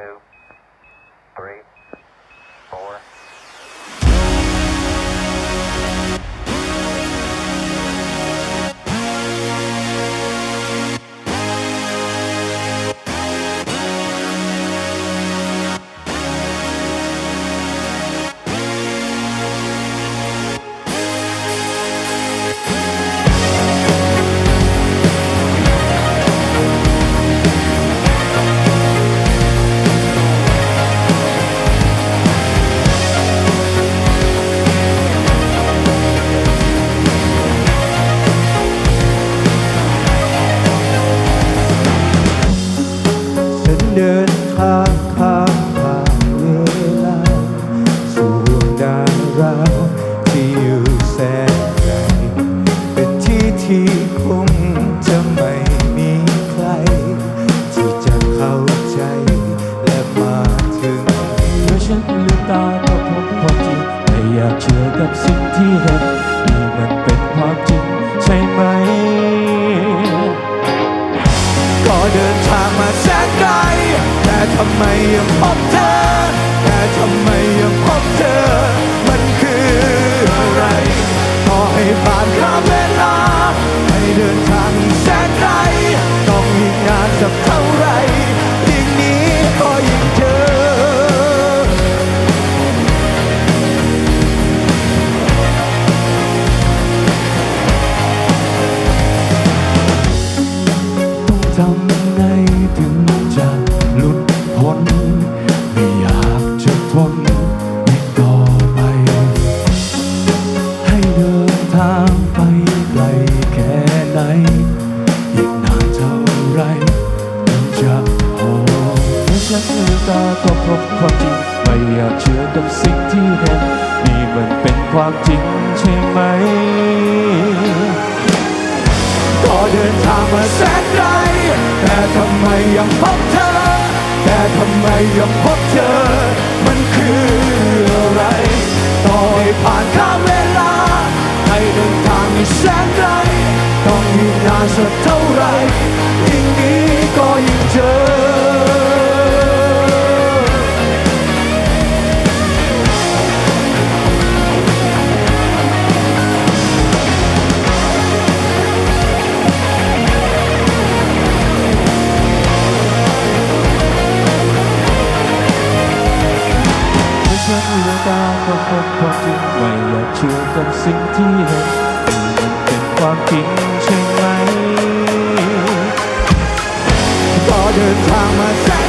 to ยังพบเธอ แต่ทำไมยังพบเธอ มันคืออะไรต่อให้ผ่านข้ามเวลา ให้เดินทางแสนไกล ต้องยิ่งนานสักเท่าไรยิ่งนี้ก็ยิ่งเจอต้องทำไงถึงจะหลุดพ้น ฉันลืมตาก็พบความจริง ไม่อยากเชื่อกับสิ่งที่เห็นนี่มันเป็นความจริงใช่ไหม ก็เดินทางมาแสนไกลแต่ทำไมยังพบเธอ แต่ทำไมยังพบเธอ มันคืออะไร ต่อให้ผ่านข้ามเวลา ให้เดินทางอีกแสนไกลต้องยิ่งนานสักเท่าไรยิ่งนี้ก็ยิ่งเจอาจริงไม่อยากเชื่อกับสิ่งที่เห็นมันเป็นความจริงใช่ไหมก็เดินทางมาแส